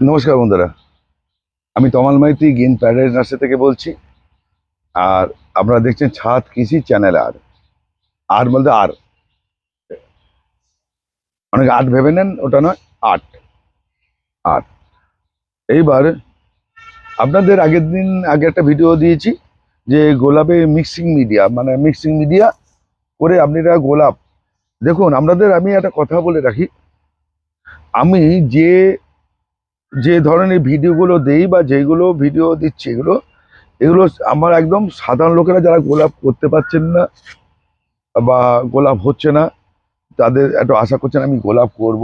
নমস্কার বন্ধুরা। আমি Tamal Maity green paradise nursery থেকে বলছি। আর আপনারা দেখছেন ছাদ কৃষি চ্যানেল আর। আর বলতে আর। অনেকে আট ভেবে নেন, ওটা নয়, আট। আট এইবার আপনাদের আগের দিন, আগে একটা ভিডিও দিয়েছি যে গোলাপে মিক্সিং মিডিয়া মানে মিক্সিং মিডিয়া করে আপনারা গোলাপ। দেখুন, আপনাদের আমি একটা কথা বলে রাখি। আমি যে যে ধরনের ভিডিওগুলো দেই বা যেগুলো ভিডিও দিচ্ছি, এগুলো এগুলো আমার একদম সাধারণ লোকেরা যারা গোলাপ করতে পারছেন না বা গোলাপ হচ্ছে না, তাদের একটু আশা করছেন আমি গোলাপ করব।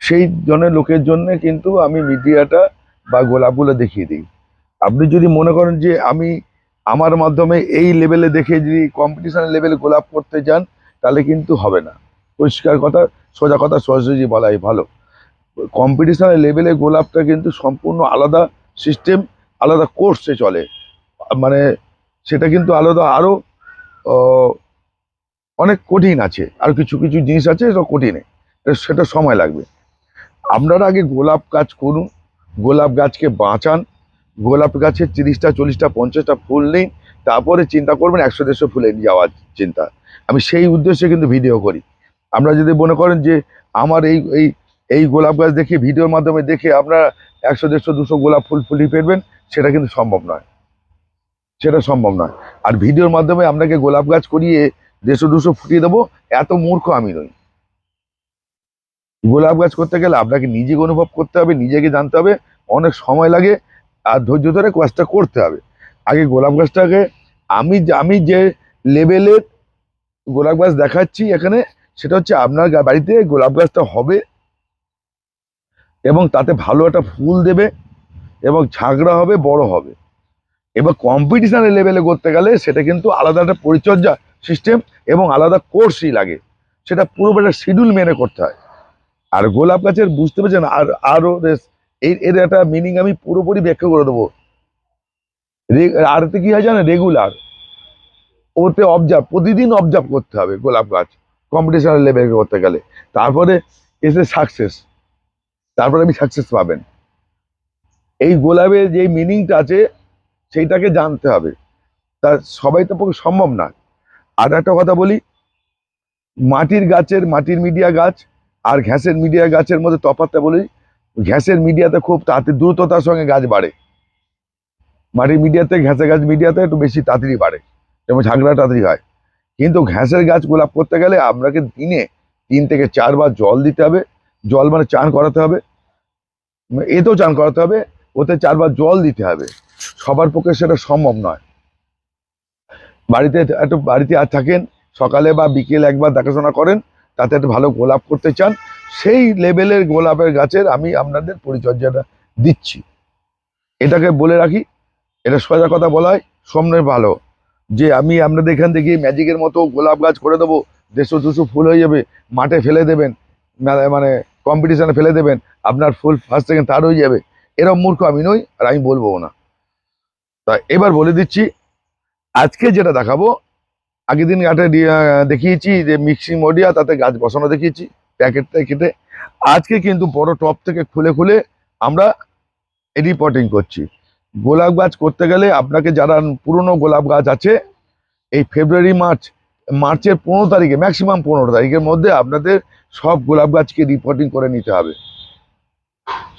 সেই জনের লোকের জন্য কিন্তু আমি মিডিয়াটা বা গোলাপগুলো দেখিয়ে দিই। আপনি যদি মনে করেন যে আমি আমার মাধ্যমে এই লেভেলে দেখে যদি কম্পিটিশন লেভেলে গোলাপ করতে যান, তাহলে কিন্তু হবে না। পরিষ্কার কথা, সোজা কথা সোজাসুজি বলাই ভালো। কম্পিটিশনের লেভেলে গোলাপটা কিন্তু সম্পূর্ণ আলাদা সিস্টেম আলাদা কোর্সে চলে। মানে সেটা কিন্তু আলাদা আরও অনেক কঠিন আছে। আর কিছু কিছু জিনিস আছে সেটা কঠিনে। সেটা সময় লাগবে। আপনারা আগে গোলাপ গাছ করুন। গোলাপ গাছকে বাঁচান। গোলাপ গাছের তিরিশটা, চল্লিশটা, পঞ্চাশটা ফুল নেই। তারপরে চিন্তা করবেন একশো, দেড়শো ফুলে যাওয়ার চিন্তা। আমি সেই উদ্দেশ্যে কিন্তু ভিডিও করি। আমরা যদি মনে করেন যে আমার এই এই এই গোলাপ গাছ দেখে, ভিডিওর মাধ্যমে দেখে আপনারা একশো, দেড়শো, দুশো গোলাপ ফুল ফুলিয়ে ফেলবেন, সেটা কিন্তু সম্ভব নয়। সেটা সম্ভব নয়। আর ভিডিওর মাধ্যমে আপনাকে গোলাপ গাছ করিয়ে দেড়শো, দুশো ফুটিয়ে দেবো, এত মূর্খ আমি নই। গোলাপ গাছ করতে গেলে আপনাকে নিজেকে অনুভব করতে হবে, নিজেকে জানতে হবে, অনেক সময় লাগে, আর ধৈর্য ধরে কাজটা করতে হবে। আগে গোলাপ গাছটাকে, আমি আমি যে লেভেলের গোলাপ গাছ দেখাচ্ছি এখানে, সেটা হচ্ছে আপনার বাড়িতে গোলাপ গাছটা হবে এবং তাতে ভালো একটা ফুল দেবে এবং ঝাঁকড়া হবে, বড় হবে। এবার কম্পিটিশানের লেভেলে করতে গেলে সেটা কিন্তু আলাদা একটা পরিচর্যা সিস্টেম এবং আলাদা কোর্সই লাগে। সেটা পুরো একটা শিডিউল মেনে করতে হয়। আর গোলাপ গাছের, বুঝতে পেরেছেন? আর, আরও এই এর একটা মিনিং আমি পুরোপুরি ব্যাখ্যা করে দেবো। রে- আর এতে কি হয় জানেন? রেগুলার ওতে অবজার্ভ প্রতিদিন অবজার্ভ করতে হবে গোলাপ গাছ কম্পিটিশনের লেভেলে করতে গেলে। তারপরে এসে সাকসেস তারপরে আপনি সাকসেস পাবেন। এই গোলাপের যে মিনিংটা আছে, সেইটাকে জানতে হবে। তা সবাই তো পক্ষে সম্ভব না। আর একটা কথা বলি, মাটির গাছের, মাটির মিডিয়া গাছ আর ঘ্যাসের মিডিয়া গাছের মধ্যে তফাৎটা বলি, ঘ্যাসের মিডিয়াতে খুব তাড়াতাড়ি দ্রুততার সঙ্গে গাছ বাড়ে। মাটির মিডিয়াতে ঘ্যাসের গাছ মিডিয়াতে একটু বেশি তাড়াতাড়ি বাড়ে, যেমন ঝাগড়া তাড়াতাড়ি হয়। কিন্তু ঘ্যাসের গাছ গোলাপ করতে গেলে আপনাকে দিনে তিন থেকে চারবার জল দিতে হবে। জল মানে চান করাতে হবে। এতেও চান করাতে হবে, ওতে চারবার জল দিতে হবে। সবার পক্ষে সেটা সম্ভব নয়। বাড়িতে একটু, বাড়িতে আর থাকেন, সকালে বা বিকেল একবার দেখাশোনা করেন, তাতে একটু ভালো গোলাপ করতে চান, সেই লেভেলের গোলাপের গাছের আমি আপনাদের পরিচর্যাটা দিচ্ছি। এটাকে বলে রাখি, এটা সোজা কথা বলা হয় ভালো। যে আমি আপনাদের এখান থেকে ম্যাজিকের মতো গোলাপ গাছ করে দেবো, দেড়শো, দুশো ফুল হয়ে যাবে, মাঠে ফেলে দেবেন মানে কম্পিটিশনে ফেলে দেবেন, আপনার ফুল ফার্স্ট সেকেন্ড থার্ড হয়ে যাবে। এরকম মূর্খ আমি নই, আর আমি বলব না। তা এবার বলে দিচ্ছি, আজকে যেটা দেখাবো, আগের দিন একটা দেখিয়েছি যে মিক্সিং মডিয়া তাতে গাছ বসানো দেখিয়েছি প্যাকেটটা কেটে। আজকে কিন্তু বড় টপ থেকে খুলে খুলে আমরা রিপোর্টিং করছি। গোলাপ গাছ করতে গেলে আপনাকে যারা পুরনো গোলাপ গাছ আছে, এই ফেব্রুয়ারি মার্চ মার্চের পনেরো তারিখে ম্যাক্সিমাম পনেরো তারিখের মধ্যে আপনাদের সব গোলাপ গাছকে রিপোর্টিং করে নিতে হবে।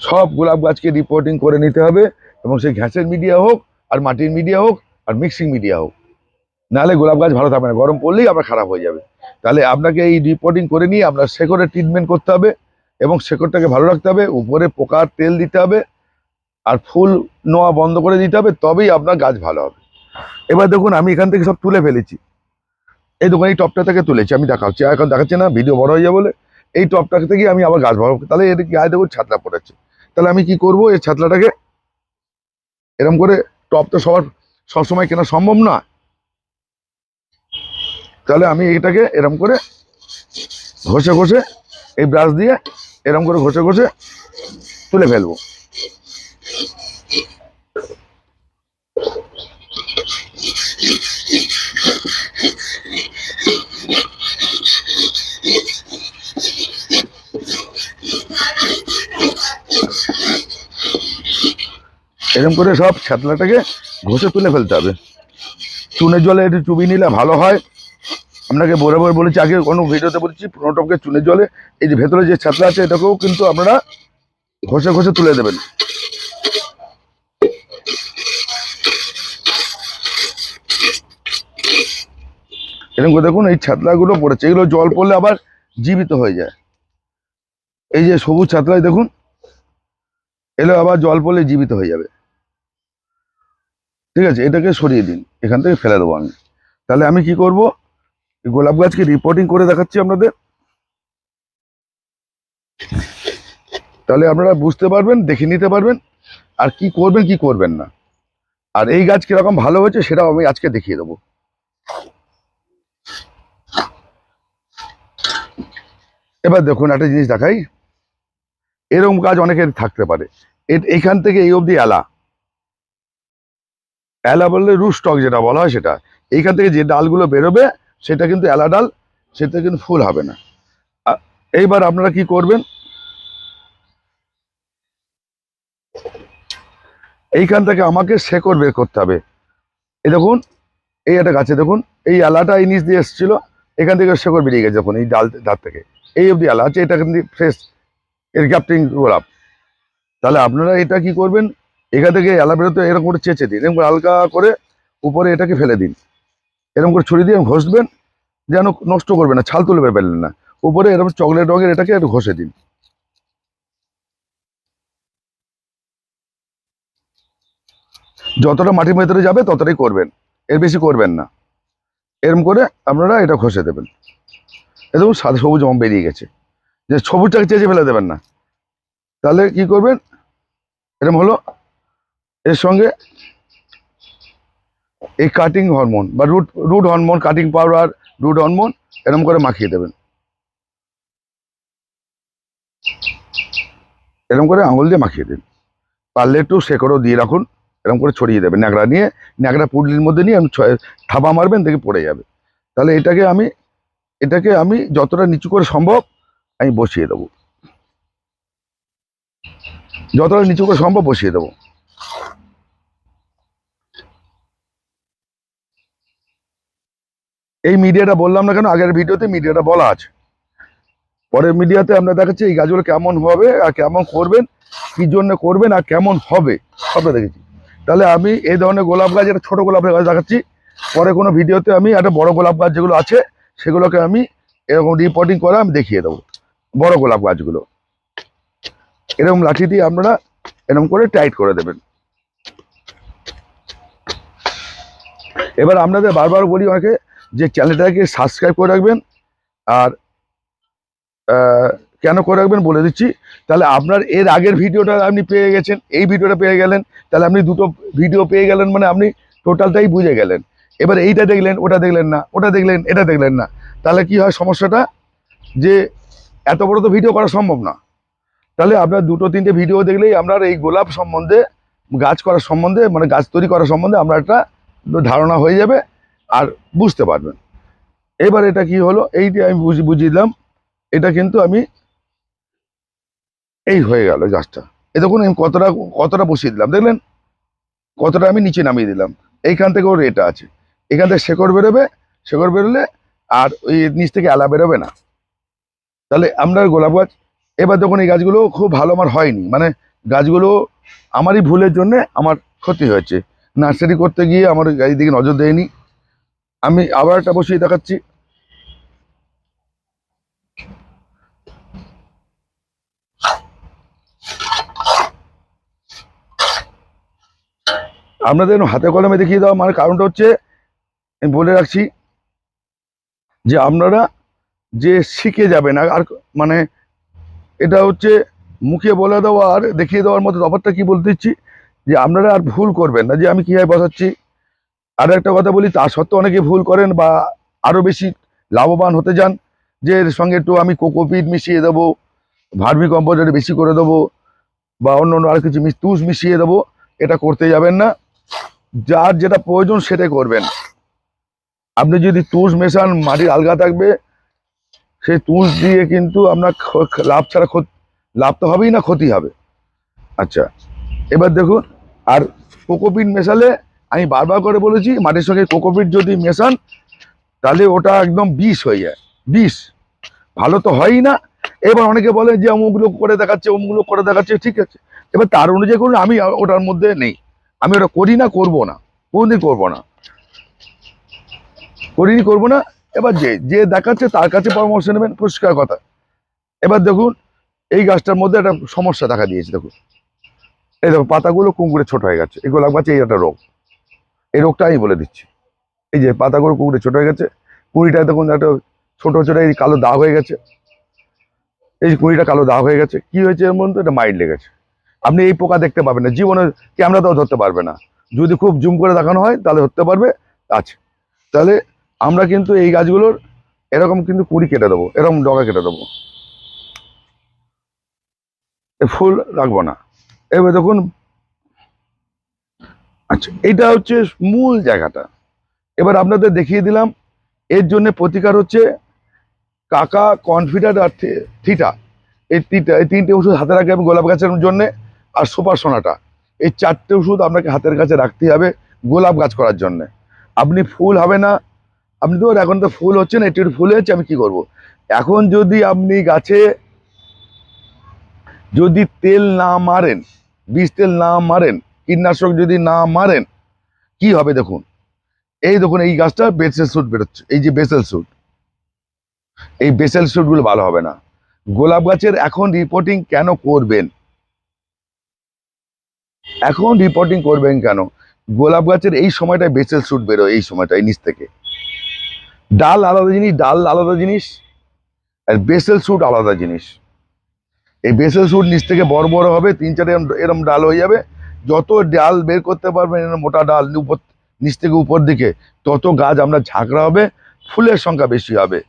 সব গোলাপ গাছকে রিপোর্টিং করে নিতে হবে এবং সেই ঘ্যাসের মিডিয়া হোক, আর মাটির মিডিয়া হোক, আর মিক্সিং মিডিয়া হোক। নাহলে গোলাপ গাছ ভালো থাকবে না, গরম পড়লেই আবার খারাপ হয়ে যাবে। তাহলে আপনাকে এই রিপোর্টিং করে নিয়ে আপনার শেকড়ের ট্রিটমেন্ট করতে হবে এবং শেকড়টাকে ভালো রাখতে হবে, উপরে পোকার তেল দিতে হবে, আর ফুল নোয়া বন্ধ করে দিতে হবে, তবেই আপনার গাছ ভালো হবে। এবার দেখুন, আমি এখান থেকে সব তুলে ফেলেছি। এই দোকান এই টপটা থেকে তুলেছি, আমি দেখাচ্ছি এখন দেখাচ্ছি না, ভিডিও বড় হয়ে যাবে বলে। এই টপটা থেকে আমি আবার গাছ ভালো তাহলে এর গায়ে দেখো ছাতলা পড়াচ্ছে তাহলে আমি কি করব? এই ছাতলাটাকে এরকম করে টপ তো সবার সবসময় কেনা সম্ভব না। তাহলে আমি এইটাকে এরম করে ঘষে ঘষে এই ব্রাশ দিয়ে এরম করে ঘষে ঘষে তুলে ফেলব। এরকম করে সব ছাতলাটাকে ঘষে তুলে ফেলতে হবে। চুনের জলে একটু চুবি নিলে ভালো হয়। আপনাকে বরাবর বলেছি, আগে কোনো ভিডিওতে বলেছি প্রণটপকে চুনের জলে এই যে ভেতরে যে ছাতলা আছে, এটাকেও কিন্তু আপনারা ঘষে ঘষে তুলে দেবেন। এরকম দেখুন, এই ছাতলাগুলো পড়েছে। এগুলো জল পড়লে আবার জীবিত হয়ে যায়। এই যে সবুজ ছাতলায় দেখুন, এলো আবার জল পড়লে জীবিত হয়ে যাবে। ঠিক আছে, এটাকে সরিয়ে দিন, এখান থেকে ফেলে দেবো আমি। তাহলে আমি কি করব? গোলাপ গাছকে রিপোর্টিং করে দেখাচ্ছি আপনাদের। তাহলে আপনারা বুঝতে পারবেন, দেখে নিতে পারবেন, আর কি করবেন কি করবেন না। আর এই গাছ কীরকম ভালো হয়েছে, সেটাও আমি আজকে দেখিয়ে দেবো। এবার দেখুন, একটা জিনিস দেখাই। এরকম কাজ অনেকের থাকতে পারে। এখান থেকে এই অবধি এলা। এলা বললে রুস্টক যেটা বলা হয় সেটা। এইখান থেকে যে ডালগুলো বেরোবে, সেটা কিন্তু এলা ডাল, সেটা কিন্তু ফুল হবে না। এইবার আপনারা কি করবেন? এইখান থেকে আমাকে শেকড় বের করতে হবে। এই দেখুন, এই একটা গাছে দেখুন, এই এলাটা এই নিচ দিয়ে এসেছিল, এখান থেকে শেকড় বেরিয়ে গেছে দেখুন, এই ডাল ধার থেকে। এই অবধি আলা আছে এটা কিন্তু ফ্রেশ এর গোলাপ। তাহলে আপনারা এটা কি করবেন? এখান থেকে এলা বেরোতে এরকম করে চেঁচে দিন, এরকম করে হালকা করে উপরে এটাকে ফেলে দিন। এরকম করে ছড়িয়ে দিয়ে ঘষবেন, যেন নষ্ট করবে না, ছাল তুলে ফেললেন না। উপরে এরকম চকলেট রঙের এটাকে একটু ঘষে দিন। যতটা মাটির ভেতরে যাবে, ততটাই করবেন। এর বেশি করবেন না। এরম করে আপনারা এটা ঘষে দেবেন। এরকম সাদা সবুজ বেরিয়ে গেছে। যে সবুজটাকে চেঁচে ফেলে দেবেন না। তাহলে কি করবেন? এরকম হলো। এর সঙ্গে এই কাটিং হরমোন বা root root hormone cutting powder root hormone এরকম করে মাখিয়ে দেবেন। এরকম করে আঙুল দিয়ে মাখিয়ে দিন। পারলে একটু শেকড়ও দিয়ে রাখুন। এরকম করে ছড়িয়ে দেবেন। ন্যাকড়া নিয়ে, ন্যাকড়া পুডলির মধ্যে নিয়ে আমি থাবা মারবেন দেখে পড়ে যাবে। তাহলে এটাকে আমি এটাকে আমি যতটা নিচু করে সম্ভব আমি বসিয়ে দেবো। যতটা নিচু করে সম্ভব বসিয়ে দেবো। এই মিডিয়াটা বললাম না কেন? আগের ভিডিওতে মিডিয়াটা বলা আছে। পরের মিডিয়াতে আমরা দেখাচ্ছি এই গাছগুলো কেমন হবে আর কেমন করবেন, কি জন্য করবেন আর কেমন হবে, সবটা দেখেছি। তাহলে আমি এই ধরনের গোলাপ গাছ, একটা ছোট গোলাপের গাছ দেখাচ্ছি। পরে কোনো ভিডিওতে আমি একটা বড় গোলাপ গাছ যেগুলো আছে, সেগুলোকে আমি এরকম রিপোর্টিং করে আমি দেখিয়ে দেবো। বড় গোলাপ গাছগুলো। এরকম লাঠি দিয়ে আপনারা এরকম করে টাইট করে দেবেন। এবার আপনাদের বারবার বলি অনেকে যে চ্যানেলটাকে সাবস্ক্রাইব করে রাখবেন আর কেন করে রাখবেন বলে দিচ্ছি। তাহলে আপনার এর আগের ভিডিওটা আপনি পেয়ে গেছেন, এই ভিডিওটা পেয়ে গেলেন, তাহলে আপনি দুটো ভিডিও পেয়ে গেলেন মানে আপনি টোটালটাই বুঝে গেলেন। এবার এইটা দেখলেন, ওটা দেখলেন না, ওটা দেখলেন, এটা দেখলেন না। তাহলে কি হয় সমস্যাটা? যে এত বড় তো ভিডিও করা সম্ভব না। তাহলে আপনার দুটো তিনটে ভিডিও দেখলেই আপনার এই গোলাপ সম্বন্ধে, গাছ করার সম্বন্ধে মানে গাছ তৈরি করার সম্বন্ধে আপনার একটা ধারণা হয়ে যাবে আর বুঝতে পারবেন। এবার এটা কি হলো? এইটি আমি বুঝি, বুঝিয়ে দিলাম। এটা কিন্তু আমি এই হয়ে গেল গাছটা। এ দেখুন, আমি কতটা কতটা বসিয়ে দিলাম। দেখলেন? কতটা আমি নিচে নামিয়ে দিলাম। এইখান থেকে ওর এটা আছে। এখান থেকে শেকড় বেরোবে, শেকড় বেরোলে আর ওই নিচ থেকে আলা বেরোবে না। তাহলে আমরা গোলাপ গাছ, এবার দেখুন এই গাছগুলো খুব ভালো আমার হয়নি। মানে গাছগুলো আমারই ভুলের জন্য আমার ক্ষতি হয়েছে। নার্সারি করতে গিয়ে আমার এই দিকে নজর দেয়নি। আমি আবার একটা বসিয়ে দেখাচ্ছি। আপনাদের হাতে কলমে দেখিয়ে দেওয়া মানে কারণটা হচ্ছে, আমি বলে রাখছি যে আপনারা যে শিখে যাবে না, আর মানে এটা হচ্ছে মুখে বলে দেওয়া আর দেখিয়ে দেওয়ার মতো তফাৎটা কি বলতে দিচ্ছি যে আপনারা আর ভুল করবেন না, যে আমি কীভাবে বসাচ্ছি। আর একটা কথা বলি, তা সত্ত্বেও অনেকে ভুল করেন বা আরও বেশি লাভবান হতে যান যে এর সঙ্গে একটু আমি কোকোপিট মিশিয়ে দেবো, ভার্মি কম্পোস্ট বেশি করে দেবো, বা অন্য অন্য আর কিছু তুষ মিশিয়ে দেবো, এটা করতে যাবেন না। যার যেটা প্রয়োজন সেটাই করবেন। আপনি যদি তুষ মেশান, মাটির আলগা থাকবে সেই তুষ দিয়ে কিন্তু খ- লাভ ছাড়া লাভ তো হবেই না, ক্ষতি হবে। আচ্ছা এবার দেখুন, আর কোকোপিট মেশালে আমি বারবার করে বলেছি, মাটির সঙ্গে কোকোপিট যদি মেশান, তাহলে ওটা একদম বিষ হয়ে যায়, বিষ। ভালো তো হয়ই না। এবার অনেকে বলে যে অমুকগুলো করে দেখাচ্ছে অমুকগুলো করে দেখাচ্ছে, ঠিক আছে। এবার তার অনুযায়ী করুন, আমি ওটার মধ্যে নেই। আমি ওটা করি না, করব না। কোনদিন করব না। করিনি, করব না। এবার যে যে দেখাচ্ছে তার কাছে পরামর্শ নেবেন, পরিষ্কার কথা। এবার দেখুন, এই গাছটার মধ্যে একটা সমস্যা দেখা দিয়েছে, দেখুন। এই দেখো পাতাগুলো কুঁকুড়ে ছোট হয়ে গেছে। এগুলো গাছে এই একটা রোগ। এই রোগটা আমি বলে দিচ্ছি। এই যে পাতাগুলো কুঁকুড়ে ছোট হয়ে গেছে, কুড়িটা দেখুন, একটা ছোট ছোট, এই কালো দাগ হয়ে গেছে। এই যে কুড়িটা কালো দাগ হয়ে গেছে, কি হয়েছে এর মধ্যে? এটা মাইন্ড লেগেছে আপনি এই পোকা দেখতে পাবেন না। জীবনে ক্যামেরাতেও ধরতে পারবে না। যদি খুব জুম করে দেখানো হয়, তাহলে ধরতে পারবে, আছে। তাহলে আমরা কিন্তু এই গাছগুলোর এরকম কিন্তু কুড়ি কেটে দেবো, এরকম ডগা কেটে দেবো। ফুল রাখব না। এবার দেখুন আচ্ছা এটা হচ্ছে মূল জায়গাটা। এবার আপনাদের দেখিয়ে দিলাম, এর জন্য প্রতিকার হচ্ছে কাকা কনফিডার আর থিটা। এই তিনটা, এই তিনটে ওষুধ হাতে রাখবে গোলাপ গাছের জন্য আর সুপার সোনাটা। এই চারটে ওষুধ আপনাকে হাতের কাছে রাখতে হবে গোলাপ গাছ করার জন্য। আপনি ফুল হবে না আপনি তো এখন তো ফুল হচ্ছে না, একটু ফুল হচ্ছে আমি কি করব? এখন যদি আপনি গাছে যদি তেল না মারেন বিষ তেল না মারেন, কীটনাশক যদি না মারেন, কি হবে দেখুন? এই দেখুন, এই গাছটা বেসেল স্যুট বেরোচ্ছে, এই যে বেসেল স্যুট। এই বেসেল স্যুটগুলো ভালো হবে না। গোলাপ গাছের এখন রিপোর্টিং কেন করবেন? এখন রিপোর্টিং করবেন কেন? গোলাপ গাছের এই সময়টায় বেসেল স্যুট বেরোয়, এই সময়টা এই নিচ থেকে। ডাল আলাদা জিনিস, ডাল আলাদা জিনিস, আর বেসেল স্যুট আলাদা জিনিস। এই বেসেল স্যুট নিচ থেকে বড় বড় হবে, তিন চার এরম এরম ডাল হয়ে যাবে। যত ডাল বের করতে পারবেন, এরম মোটা ডাল উপর, নিচ থেকে উপর দিকে, তত গাছ আমরা ঝাঁকড়া হবে, ফুলের সংখ্যা বেশি হবে।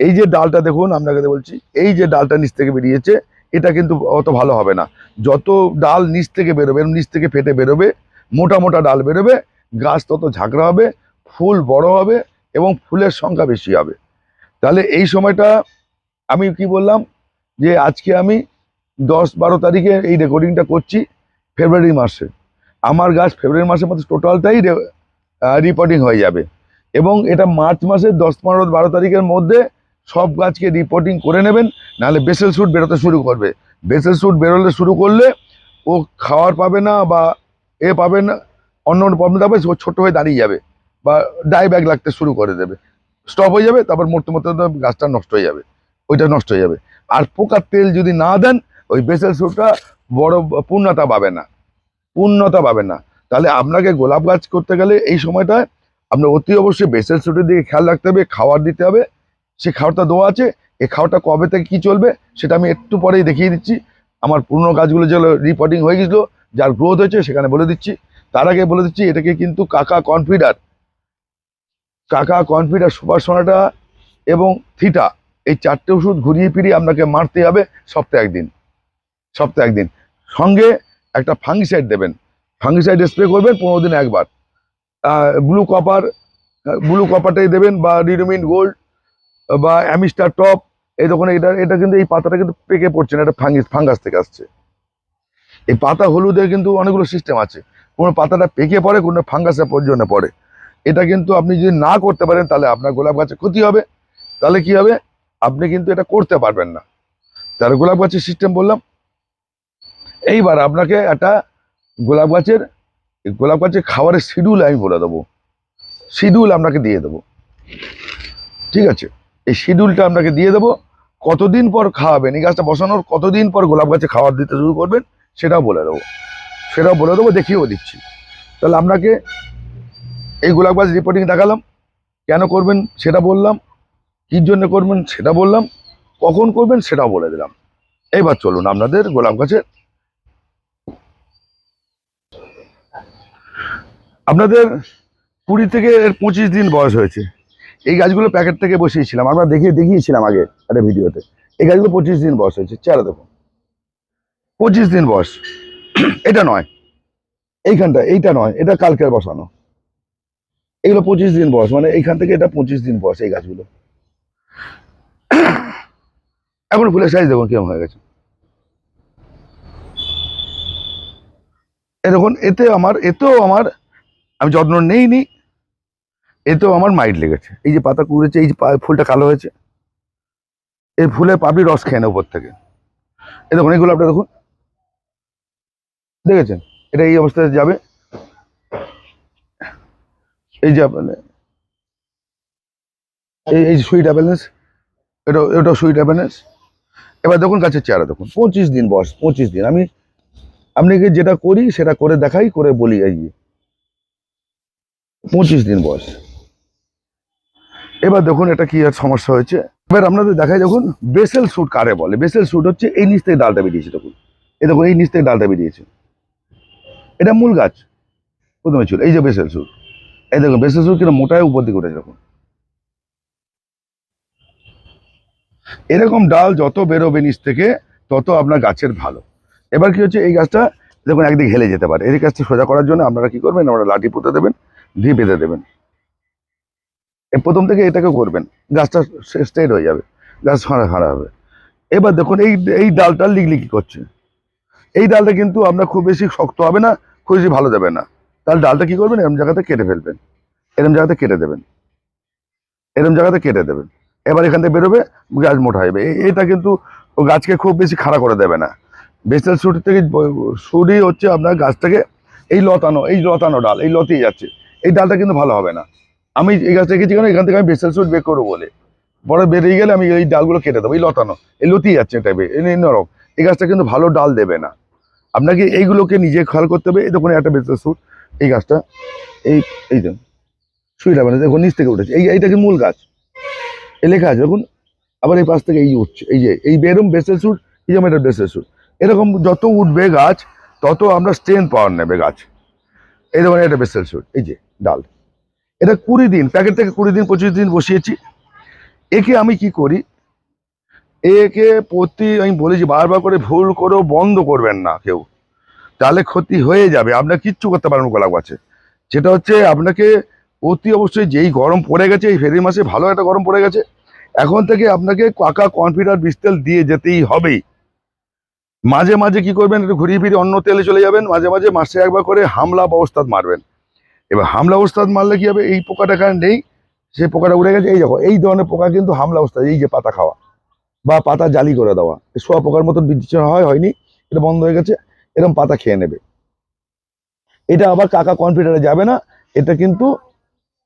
এই যে ডালটা দেখুন আপনাকে বলছি, এই যে ডালটা নিচ থেকে বেরিয়েছে, এটা কিন্তু অত ভালো হবে না। যত ডাল নিচ থেকে বেরোবে, এরম নিচ থেকে ফেটে বেরোবে, মোটা মোটা ডাল বেরোবে, গাছ তত ঝাঁকড়া হবে, ফুল বড় হবে এবং ফুলের সংখ্যা বেশি হবে। তাহলে এই সময়টা আমি কি বললাম যে আজকে আমি দশ বারো তারিখে এই রেকর্ডিংটা করছি ফেব্রুয়ারি মাসে। আমার গাছ ফেব্রুয়ারি মাসের মধ্যে টোটালটাই রিপোর্টিং হয়ে যাবে। এবং এটা মার্চ মাসের দশ পনেরো বারো তারিখের মধ্যে সব গাছকে রিপোর্টিং করে নেবেন, নাহলে বেসেল স্যুট বেরোতে শুরু করবে। বেসেল স্যুট বেরোলে শুরু করলে ও খাওয়ার পাবে না বা এ পাবে না, অন্য অন্য প্রবলেম থাকবে ও ছোটো হয়ে দাঁড়িয়ে যাবে। বা ডাই ব্যাগ লাগতে শুরু করে দেবে। স্টপ হয়ে যাবে, তারপর মরতে মরতে গাছটা নষ্ট হয়ে যাবে, ওইটা নষ্ট হয়ে যাবে। আর পোকার তেল যদি না দেন, ওই বেসেল স্যুটটা বড় পূর্ণতা পাবে না, পূর্ণতা পাবে না। তাহলে আপনাকে গোলাপ গাছ করতে গেলে এই সময়টায় আপনার অতি অবশ্যই বেসেল স্যুটের দিকে খেয়াল রাখতে হবে খাবার দিতে হবে। সে খাবারটা দেওয়া আছে, এই খাবারটা কবে থেকে কি চলবে সেটা আমি একটু পরেই দেখিয়ে দিচ্ছি। আমার পুরনো গাছগুলো যেগুলো রিপোর্টিং হয়ে গেছিল, যার গ্রোথ হয়েছে সেখানে বলে দিচ্ছি। তার আগে বলে দিচ্ছি, এটাকে কিন্তু কাকা কনফিডার কাকা কনফিডার সুপার সোনাটা এবং থিটা, এই চারটে ওষুধ ঘুরিয়ে ফিরিয়ে আপনাকে মারতে হবে সপ্তাহে একদিন। সপ্তাহে একদিন। সঙ্গে একটা ফাঙ্গিসাইড দেবেন। ফাঙ্গিসাইড স্প্রে করবেন পনেরো দিন একবার। ব্লু কপার ব্লু কপারটাই দেবেন বা রিডোমিন গোল্ড বা অ্যামিস্টার টপ এই দোকানে এটা এটা কিন্তু এই পাতাটা কিন্তু পেকে পড়ছে না, এটা ফাঙ্গিস ফাঙ্গাস থেকে আসছে। এই পাতা হলুদের কিন্তু অনেকগুলো সিস্টেম আছে। কোনো পাতাটা পেকে পড়ে, কোনো ফাঙ্গাসের জন্য পড়ে। এটা কিন্তু আপনি যদি না করতে পারেন, তাহলে আপনার গোলাপ গাছে ক্ষতি হবে। তাহলে কি হবে? আপনি কিন্তু এটা করতে পারবেন না। তাহলে গোলাপ গাছের সিস্টেম বললাম। এইবার আপনাকে একটা গোলাপ গাছের গোলাপ গাছের খাবারের শিডিউল আমি বলে দেবো। শিডিউল আপনাকে দিয়ে দেবো। ঠিক আছে? এই শিডিউলটা আপনাকে দিয়ে দেবো। কতদিন পর খাওয়াবেন? এই গাছটা বসানোর কতদিন পর গোলাপ গাছে খাবার দিতে শুরু করবেন? সেটাও বলে দেবো। সেটাও বলে দেবো, দেখিয়েও দিচ্ছি। তাহলে আপনাকে এই গোলাপ গাছ রিপোর্টিং দেখালাম। কেন করবেন সেটা বললাম, কী জন্য করবেন সেটা বললাম, কখন করবেন সেটাও বলে দিলাম। এইবার চলুন আপনাদের গোলাপ গাছের আপনাদের কুড়ি থেকে এর পঁচিশ দিন বয়স হয়েছে। এই গাছগুলো প্যাকেট থেকে বসিয়েছিলাম, আমরা দেখিয়ে দেখিয়েছিলাম আগে একটা ভিডিওতে। এই গাছগুলো পঁচিশ দিন বয়স হয়েছে চেহারা দেখুন। পঁচিশ দিন বয়স। এটা নয় এইখানটা এইটা নয়, এটা কালকের বসানো। এগুলো পঁচিশ দিন বয়স মানে এইখান থেকে এটা পঁচিশ দিন বয়স এই গাছগুলো। এখন ফুলের সাইজ দেখুন কীরকম হয়ে গেছে। দেখুন, এতে আমার, এতেও আমার, আমি যত্ন নেইনি, এতেও আমার মাইট লেগেছে। এই যে পাতা কুড়েছে, এই যে ফুলটা কালো হয়েছে, এই ফুলে পাপড়ি রস খেয়ে উপর থেকে। এ দেখুন এই গোলাপটা দেখুন। দেখেছেন? এটা এই অবস্থায় যাবে। এই যে আপনার, এই এই সুইট এটা এটা সুইট অ্যাপেলেন্স। এবার দেখুন গাছের চেহারা, দেখুন, পঁচিশ দিন বয়স, পঁচিশ দিন। আমি আপনাকে যেটা করি, সেটা করে দেখাই, করে বলি, এই পঁচিশ দিন বয়স। এবার দেখুন এটা কি আর সমস্যা হয়েছে। এবার আপনাদের দেখাই, দেখুন, বেসেল স্যুট কারে বলে। বেসেল স্যুট হচ্ছে এই নিচ থেকে ডালটা বেরিয়েছে, দেখুন। এই দেখুন, এই নিচ থেকে ডালটা বেরিয়েছে। এটা মূল গাছ, প্রথমে ছিল, এই যে বেসেল স্যুট। এই দেখুন বেসেল স্যুট কিনা মোটায় উপর দিকে উঠেছে দেখুন। এরকম ডাল যত বেরোবে নিচ থেকে, তত আপনার গাছের ভালো। এবার কি হচ্ছে, এই গাছটা দেখুন একদিকে হেলে যেতে পারে। এই গাছটা সোজা করার জন্য আপনারা কি করবেন, আপনারা লাঠি পুঁতে দেবেন দিয়ে বেঁধে দেবেন। প্রথম থেকে এটাকে করবেন, গাছটা স্ট্রেট হয়ে যাবে, গাছ হাঁড়া হাঁড়া হবে। এবার দেখুন, এই এই ডালটা লিগলিকি করছে। এই ডালটা কিন্তু আপনার খুব বেশি শক্ত হবে না, খুব বেশি ভালো দেবে না। তাহলে ডালটা কি করবেন? এরম জায়গাতে কেটে ফেলবেন। এরম জায়গাতে কেটে দেবেন। এরম জায়গাতে কেটে দেবেন। এবার এখান থেকে বেরোবে, গাছ মোটা হবে এটা কিন্তু গাছকে খুব বেশি খাড়া করে দেবে না। বেসেল শুট থেকে শুরই হচ্ছে আপনার গাছটাকে এই লতানো এই লতানো ডাল, এই লতিয়ে যাচ্ছে। এই ডালটা কিন্তু ভালো হবে না। আমি এই গাছটা রেখেছি কেন? এখান থেকে আমি বেসেল শুট বের করব বলে। পরে বেরিয়ে গেলে আমি এই ডালগুলো কেটে দেবো, এই লতানো, এই লতিয়ে যাচ্ছে টাইপের এই নরম এই গাছটা কিন্তু ভালো ডাল দেবে না। আপনাকে এইগুলোকে নিজে খেয়াল করতে হবে। এই দেখুন, একটা বেসেল শুট এই গাছটা, এই এই দেখুন সুইটা মানে দেখুন, নিচ থেকে উঠেছে। এই, এইটা কি মূল গাছ? এই লেখা আছে, দেখুন, আবার এই পাশ থেকে এই যে উঠছে। এই যে, এই বেরম বেসেল শুট এই যেমন এটা বেসেল শুট এরকম যত উঠবে গাছ, তত আমরা স্ট্রেংথ পাওয়ার নেবে গাছ। এই দেখুন এটা বেসেল শুট এই যে, ডাল। এটা কুড়ি দিন, প্যাকেট থেকে কুড়ি দিন, পঁচিশ দিন বসিয়েছি। একে আমি কি করি? একে প্রতি, আমি বলেছি, বারবার করে ভুল করেও বন্ধ করবেন না কেউ। তাহলে ক্ষতি হয়ে যাবে। আপনার কিচ্ছু করতে পারবেন গোলাপ গাছে। যেটা হচ্ছে আপনাকে অতি অবশ্যই যেই গরম পড়ে গেছে, এই ফেব্রুয়ারি মাসে ভালো একটা গরম পড়ে গেছে। এখন থেকে আপনাকে কাকা কনফিডার বিস্তেল দিয়ে যেতেই হবেই। মাঝে মাঝে কি করবেন, একটু ঘুরিয়ে ফিরিয়ে অন্য তেলে চলে যাবেন। মাঝে মাঝে মাসে একবার করে হামলা ওস্তাদ মারবেন। এবার হামলা ওস্তাদ মারলে কি হবে? এই পোকাটা কারণ নেই। সেই পোকাটা উড়ে গেছে। এই দেখো, এই ধরনের পোকা কিন্তু হামলা ওস্তাদ এই যে পাতা খাওয়া বা পাতা জালি করে দেওয়া। শোয়া পোকার মতন বিচ্ছিন্ন হয়, হয়নি। এটা বন্ধ হয়ে গেছে। এরকম পাতা খেয়ে নেবে। এটা আবার কাকা কনফিডারে যাবে না, এটা কিন্তু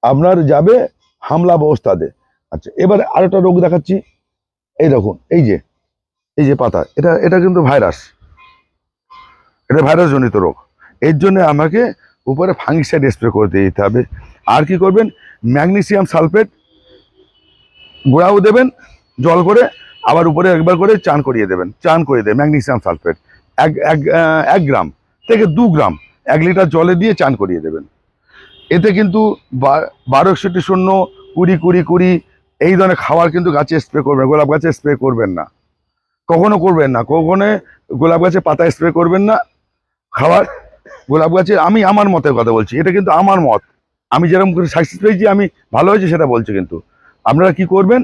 আপনার যাবে হামলা ওস্তাদে আচ্ছা এবার আরেকটা রোগ দেখাচ্ছি। এই দেখুন, এই যে এই যে পাতা, এটা এটা কিন্তু ভাইরাস। এটা ভাইরাস জনিত রোগ। এর জন্য আমাকে উপরে ফাঙ্গিসাইড স্প্রে করে দিয়ে দিতে হবে। আর কি করবেন? ম্যাগনেসিয়াম সালফেট গোড়াও দেবেন, জল করে আবার উপরে একবার করে চান করিয়ে দেবেন। চান করিয়ে দেবেন, ম্যাগনেসিয়াম সালফেট। এক এক এক গ্রাম থেকে দু গ্রাম এক লিটার জলে দিয়ে চান করিয়ে দেবেন। এতে কিন্তু বারো একষট্টি শূন্য, কুড়ি কুড়ি কুড়ি, এই ধরনের খাবার কিন্তু গাছে স্প্রে করবেন, গোলাপ গাছে স্প্রে করবেন না। কখনো করবেন না, কখনো গোলাপ গাছে পাতা স্প্রে করবেন না। খাবার গোলাপ গাছে, আমি আমার মতের কথা বলছি, এটা কিন্তু আমার মত। আমি যেরকম করে সাকসেস পেয়েছি আমি ভালো হয়েছে সেটা বলছি কিন্তু। আপনারা কি করবেন?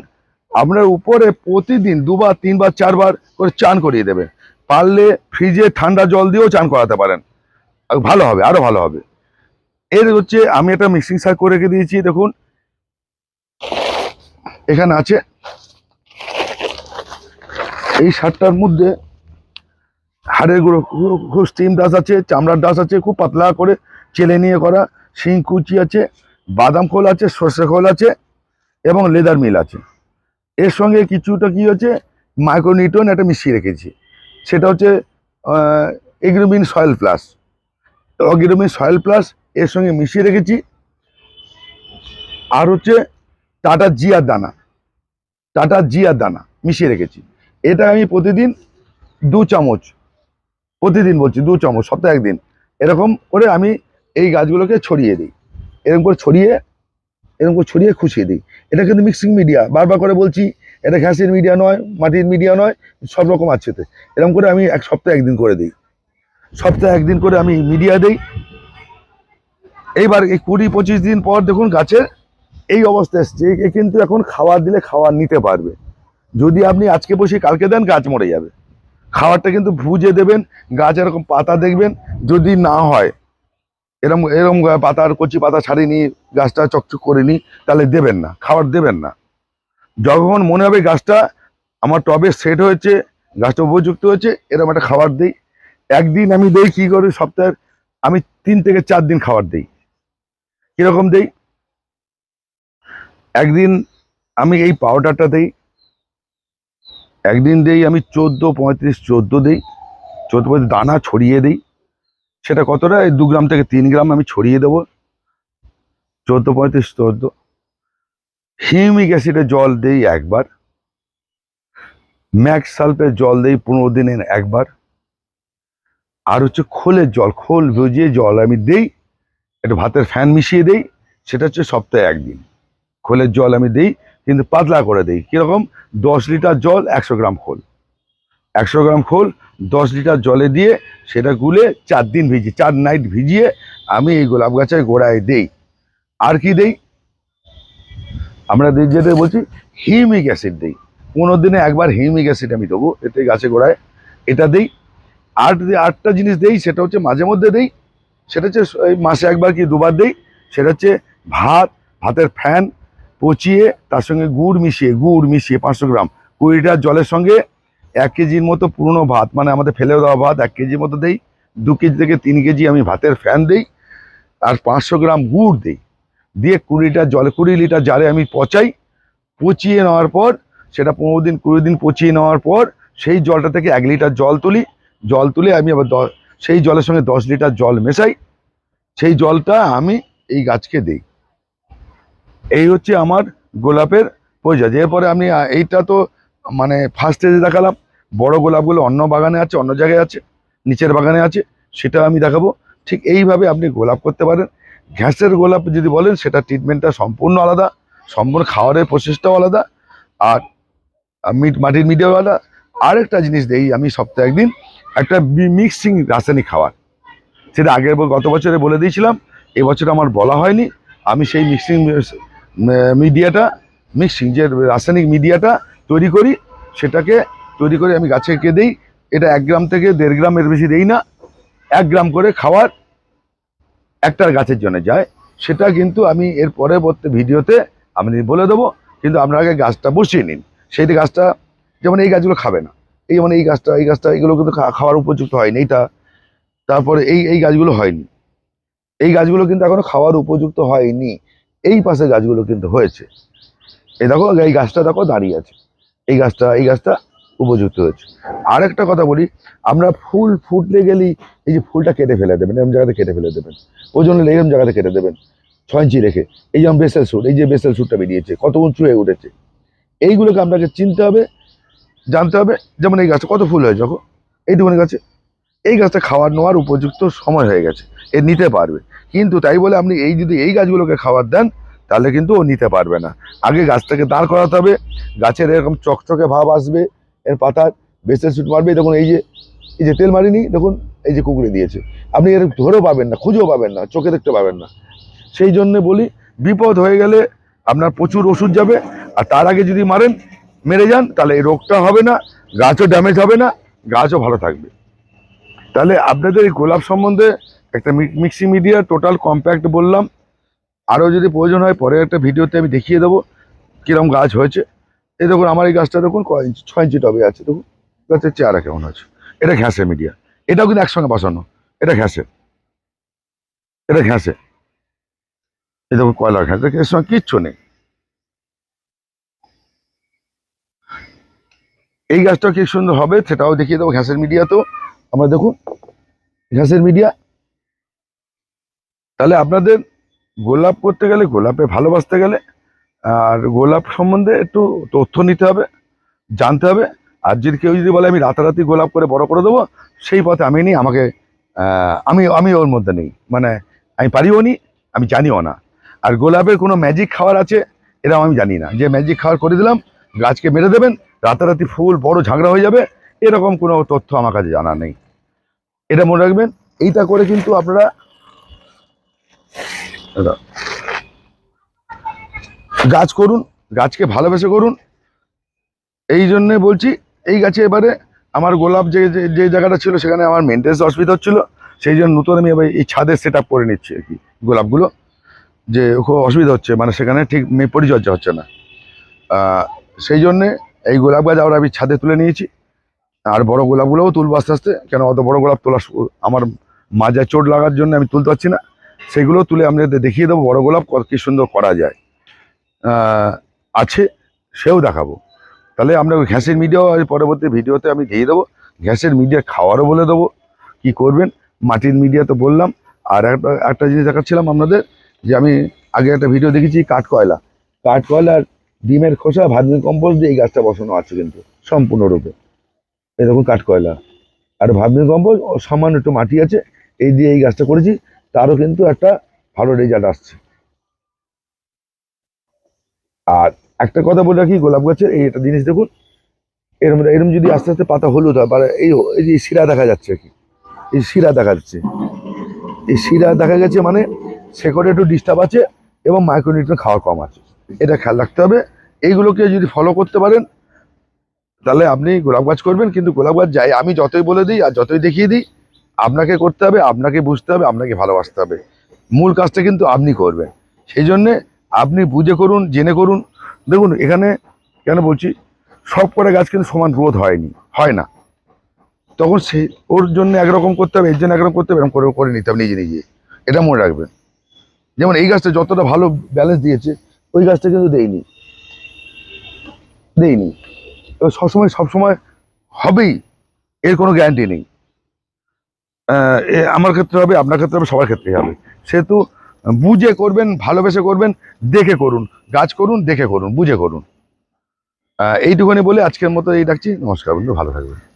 আপনার উপরে প্রতিদিন দুবার, তিনবার, চারবার করে চান করিয়ে দেবেন। পারলে ফ্রিজে ঠান্ডা জল দিয়েও চান করাতে পারেন। ভালো হবে, আরও ভালো হবে। এর হচ্ছে, আমি একটা মিক্সিং সার করে রেখে দিয়েছি, দেখুন। এখানে আছে। এই সারটার মধ্যে হাড়ের গুঁড়ো খুব- স্টিম ডাস আছে, চামড়ার ডাস আছে, খুব পাতলা করে চেলে নিয়ে করা। শিং কুচি আছে, বাদাম খোল আছে, সর্ষে খোল আছে এবং লেদার মিল আছে। এর সঙ্গে কিছুটা কি হচ্ছে মাইক্রোনিউটন একটা মিশিয়ে রেখেছি। সেটা হচ্ছে Agromin soil plus Agromin soil plus এর সঙ্গে মিশিয়ে রেখেছি। আর হচ্ছে টাটা জিয়ার দানা। টাটা জিয়ার দানা মিশিয়ে রেখেছি। এটা আমি প্রতিদিন দু চামচ, প্রতিদিন বলছি দু চামচ, সপ্তাহে একদিন। এরকম করে আমি এই গাছগুলোকে ছড়িয়ে দিই। এরকম করে ছড়িয়ে, এরকম করে ছড়িয়ে খুশিয়ে দিই। এটা কিন্তু মিক্সিং মিডিয়া বারবার করে বলছি এটা ঘ্যাসের মিডিয়া নয়, মাটির মিডিয়া নয়, সব রকম আছে এরকম করে আমি এক সপ্তাহে একদিন করে দিই। সপ্তাহে একদিন করে আমি মিডিয়া দিই। এইবার এই কুড়ি পঁচিশ দিন পর দেখুন গাছের এই অবস্থা এসছে। এ কিন্তু এখন খাবার দিলে খাবার নিতে পারবে। যদি আপনি আজকে বসে কালকে দেন, গাছ মরে যাবে। খাবারটা কিন্তু ভুজে দেবেন, গাছ এরকম পাতা দেখবেন, যদি না হয়। এরকম এরকম পাতার কচি পাতা ছাড়িনি, গাছটা চকচক করে নি তাহলে দেবেন না খাবার দেবেন না। যখন মনে হবে গাছটা আমার টবে সেট হয়েছে, গাছটা উপযুক্ত হয়েছে, এরকম একটা খাবার দিই। একদিন আমি দেই কি করি সপ্তাহের আমি তিন থেকে চার দিন খাবার দিই। কীরকম দেই? একদিন আমি এই পাউডারটা দেই, একদিন দেই আমি চোদ্দ, পঁয়ত্রিশ, চোদ্দ দেই। চোদ্দ, পঁয়ত্রিশ দানা ছড়িয়ে দিই। সেটা কতটা? এই দু গ্রাম থেকে তিন গ্রাম আমি ছড়িয়ে দেবো। চোদ্দ, পঁয়ত্রিশ, চোদ্দ। হিউমিক অ্যাসিডে জল দেই একবার, ম্যাক্স সালফের জল দেই পনেরো দিনে একবার, আর হচ্ছে খোলের জল, খোল ভিজিয়ে জল আমি দেই, একটু ভাতের ফ্যান মিশিয়ে দেই, সেটা হচ্ছে সপ্তাহে একদিন। খোলের জল আমি দিই, কিন্তু পাতলা করে দিই। কীরকম? দশ লিটার জল, একশো গ্রাম খোল। একশো গ্রাম খোল, দশ লিটার জলে দিয়ে সেটা গুলে চার দিন ভিজিয়ে, চার নাইট ভিজিয়ে আমি এই গোলাপ গাছের গোড়ায় দেই। আর কি দেই? আমরা যেটা বলছি হিউমিক অ্যাসিড দিই। পনেরো দিনে একবার হিউমিক অ্যাসিড আমি দেবো, এতে গাছে গোড়ায় এটা দিই। যদি আটটা জিনিস দেই, সেটা হচ্ছে মাঝে মধ্যে দেই, সেটা হচ্ছে মাসে একবার কি দুবার দেই, সেটা হচ্ছে ভাত, ভাতের ফ্যান পচিয়ে তার সঙ্গে গুড় মিশিয়ে গুড় মিশিয়ে পাঁচশো গ্রাম, কুড়ি লিটার জলের সঙ্গে এক কেজির মতো পুরনো ভাত মানে আমাদের ফেলে দেওয়া ভাত এক কেজির মতো দেই, দু কেজি থেকে তিন কেজি আমি ভাতের ফ্যান দেই, আর পাঁচশো গ্রাম গুড় দিই। দিয়ে কুড়ি লিটার জলে, কুড়ি লিটার জারে আমি পচাই, পচিয়ে নেওয়ার পর, সেটা পনেরো দিন, কুড়ি দিন পচিয়ে নেওয়ার পর, সেই জলটা থেকে এক লিটার জল তুলি। জল তুলে আমি আবার সেই জলের সঙ্গে দশ লিটার জল মেশাই। সেই জলটা আমি এই গাছকে দিই। এই হচ্ছে আমার গোলাপের পরিচর্যা এরপরে আমি এইটা তো মানে ফার্স্ট স্টেজে দেখালাম। বড় গোলাপগুলো অন্য বাগানে আছে, অন্য জায়গায় আছে, নিচের বাগানে আছে, সেটা আমি দেখাবো। ঠিক এইভাবে আপনি গোলাপ করতে পারেন। ঘ্যাসের গোলাপ যদি বলেন, সেটা ট্রিটমেন্টটা সম্পূর্ণ আলাদা, সম্পূর্ণ খাওয়ারের প্রসেসটাও আলাদা, আর মিট মাটির মিডিয়াও আলাদা। আরেকটা জিনিস দেই আমি সপ্তাহে একদিন, একটা মিক্সিং রাসায়নিক খাবার। সেটা আগের গত বছরে বলে দিয়েছিলাম, এবছর আমার বলা হয়নি। আমি সেই মিক্সিং মিডিয়াটা মিক্সিং যে রাসায়নিক মিডিয়াটা তৈরি করি, সেটাকে তৈরি করে আমি গাছে কে দিই। এটা এক গ্রাম থেকে দেড় গ্রামের বেশি দেই না। এক গ্রাম করে খাওয়ার একটার গাছের জন্য যায়, সেটা কিন্তু আমি এর পরবর্তী ভিডিওতে আমি বলে দেবো, কিন্তু আপনার আগে গাছটা বসিয়ে নিন। সেই গাছটা, যেমন এই গাছগুলো খাবে না, এই যেমন এই গাছটা এই গাছটা, এগুলো কিন্তু খাওয়ার উপযুক্ত হয়নি, এইটা, তারপরে এই এই গাছগুলো হয়নি। এই গাছগুলো কিন্তু এখনও খাওয়ার উপযুক্ত হয়নি, এই পাশে গাছগুলো কিন্তু হয়েছে। এই দেখো, এই গাছটা দেখো দাঁড়িয়ে আছে। এই গাছটা এই গাছটা উপযুক্ত হয়েছে। আর একটা কথা বলি, আমরা ফুল ফুটলে গেলেই এই যে ফুলটা কেটে ফেলে দেবেন এরকম জায়গাতে কেটে ফেলে দেবেন। ওজন হলে এরকম জায়গাতে কেটে দেবেন, ছয় ইঞ্চি রেখে। এই যেমন বেসেল স্যুট, এই যে বেসেল স্যুটটা বেরিয়েছে, কত উঁচু হয়ে উঠেছে। এইগুলোকে আপনাকে চিনতে হবে, জানতে হবে, যেমন এই গাছটা, কত ফুল হয়েছে দেখো। এইটুকুনি গাছে, এই গাছটা খাওয়ার নেওয়ার উপযুক্ত সময় হয়ে গেছে, এ নিতে পারবে। কিন্তু তাই বলে আপনি এই যদি এই গাছগুলোকে খাবার দেন, তাহলে কিন্তু ও নিতে পারবে না। আগে গাছটাকে দাঁড় করাতে হবে, গাছের এরকম চকচকে ভাব আসবে এর পাতার বেসের সুট মারবে, দেখুন এই যে এই যে তেল মারিনি, দেখুন এই যে কুকুরে দিয়েছে। আপনি এর ধরেও পাবেন না, খুঁজেও পাবেন না, চোখে দেখতে পাবেন না। সেই জন্য বলি, বিপদ হয়ে গেলে আপনার প্রচুর ওষুধ যাবে, আর তার আগে যদি মারেন, মেরে যান, তাহলে এই রোগটা হবে না, গাছও ড্যামেজ হবে না, গাছও ভালো থাকবে। তাহলে আপনাদের এই গোলাপ সম্বন্ধে একটা মিক্সি মিডিয়া, টোটাল কম্প্যাক্ট বললাম। আরও যদি প্রয়োজন হয় পরে একটা ভিডিওতে আমি দেখিয়ে দেবো কীরকম গাছ হয়েছে। এই দেখুন, আমার এই গাছটা দেখুন, কয় ইঞ্চি, ছয় ইঞ্চি টবে আছে, দেখুন। গাছের চেহারা কেমন আছে। এটা ঘ্যাসে মিডিয়া। এটাও কিন্তু একসঙ্গে বসানো। এটা ঘ্যাসে এটা ঘ্যাসে এই দেখুন কয়লার ঘ্যাস। এর সঙ্গে কিচ্ছু নেই। এই গাছটা কি সুন্দর হবে, সেটাও দেখিয়ে দেবো ঘ্যাসের তো আমরা দেখুন, ঘ্যাসের মিডিয়া। তাহলে আপনাদের গোলাপ করতে গেলে, গোলাপে ভালোবাসতে গেলে আর গোলাপ সম্বন্ধে একটু তথ্য নিতে হবে, জানতে হবে। আর যদি কেউ যদি বলে আমি রাতারাতি গোলাপ করে বড় করে দেবো, সেই পথে আমি নিই, আমাকে আমি আমি ওর মধ্যে নেই। মানে আমি পারিও নি, আমি জানিও না। আর গোলাপের কোনো ম্যাজিক খাবার আছে এরকম আমি জানি না। যে ম্যাজিক খাবার করে দিলাম, গাছকে মেরে দেবেন, রাতারাতি ফুল বড় ঝাগড়া হয়ে যাবে, এরকম কোনো তথ্য আমার কাছে জানা নেই। এটা মনে রাখবেন, এইটা করে কিন্তু আপনারা। গাছ করুন, গাছকে ভালোবেসে করুন। এই জন্যে বলছি, এই গাছে এবারে আমার গোলাপ যে, যে- জায়গাটা ছিল সেখানে আমার মেনটেন্স অসুবিধা হচ্ছিল। সেই জন্য নতুন আমি এবার এই ছাদে সেট করে নিচ্ছি আর কি গোলাপগুলো। যে খুব অসুবিধা হচ্ছে মানে সেখানে ঠিক পরিচর্যা হচ্ছে না। সেই জন্যে এই গোলাপ গাছ আবার আমি ছাদে তুলে নিয়েছি। আর বড় গোলাপগুলোও তুলবো আস্তে আস্তে। কেন অত বড় গোলাপ তোলা আমার মাজায় চোট লাগার জন্য আমি তুলতে পারছি না। সেগুলো তুলে আপনাদের দেখিয়ে দেবো, বড় গোলাপ কত কি সুন্দর করা যায়। আছে, সেও দেখাবো। তাহলে আমরা ওই ঘ্যাসের মিডিয়াও পরবর্তী ভিডিওতে আমি দিয়ে দেবো। গ্যাসের মিডিয়া খাওয়ারও বলে দেবো, কি করবেন। মাটির মিডিয়া তো বললাম, আর একটা একটা জিনিস দেখাচ্ছিলাম আপনাদের, যে আমি আগে একটা ভিডিও দেখেছি কাঠ কয়লা। কাঠ কয়লার ডিমের খোসা ভার্মি কম্পোস্ট দিয়ে এই গাছটা বসানো আছে কিন্তু, সম্পূর্ণরূপে। এরকম কাঠ কয়লা। আর ভার্মি কম্পোস্ট, ও সামান্য একটু মাটি আছে, এই দিয়ে এই গাছটা করেছি, তারও কিন্তু একটা ভালো রেজাল্ট আসছে। আর একটা কথা বলে রাখি, গোলাপ গাছের এই একটা জিনিস দেখুন এরম এরম যদি আস্তে আস্তে পাতা হলুদ হয় বা এই এই যে শিরা দেখা যাচ্ছে আর কি, এই শিরা দেখা যাচ্ছে। এই শিরা দেখা গেছে মানে শেকড়ে একটু ডিস্টার্ব আছে এবং মাইক্রোনিউট্রিয়েন্ট খাওয়া কম আছে। এটা খেয়াল রাখতে হবে। এইগুলোকে যদি ফলো করতে পারেন, তাহলে আপনি গোলাপ গাছ করবেন, কিন্তু গোলাপ গাছ যাই, আমি যতই বলে দিই আর যতই দেখিয়ে দিই, আপনাকে করতে হবে, আপনাকে বুঝতে হবে, আপনাকে ভালোবাসতে হবে। মূল কাজটা কিন্তু আপনি করবেন। সেই জন্যে আপনি বুঝে করুন, জেনে করুন। দেখুন, এখানে কেন বলছি, সব কটা গাছ কিন্তু সমান গ্রোথ হয়নি, হয় না। তখন সে, ওর জন্য একরকম করতে হবে, এর জন্য একরকম করতে হবে, এরকম করে করে নিতে হবে নিজে নিজে। এটা মনে রাখবেন। যেমন এই গাছটা যতটা ভালো ব্যালেন্স দিয়েছে, ওই গাছটা কিন্তু দেয়নি। দেয়নি। সবসময় সবসময় হবেই, এর কোনো গ্যারান্টি নেই। আমার ক্ষেত্রে হবে, আপনার ক্ষেত্রে হবে, সবার ক্ষেত্রেই হবে। সেহেতু বুঝে করবেন, ভালোবেসে করবেন, দেখে করুন। গাছ করুন, দেখে করুন, বুঝে করুন। এইটুকুনি বলে আজকের মতো এই ডাকছি নমস্কার বন্ধু, ভালো থাকবেন।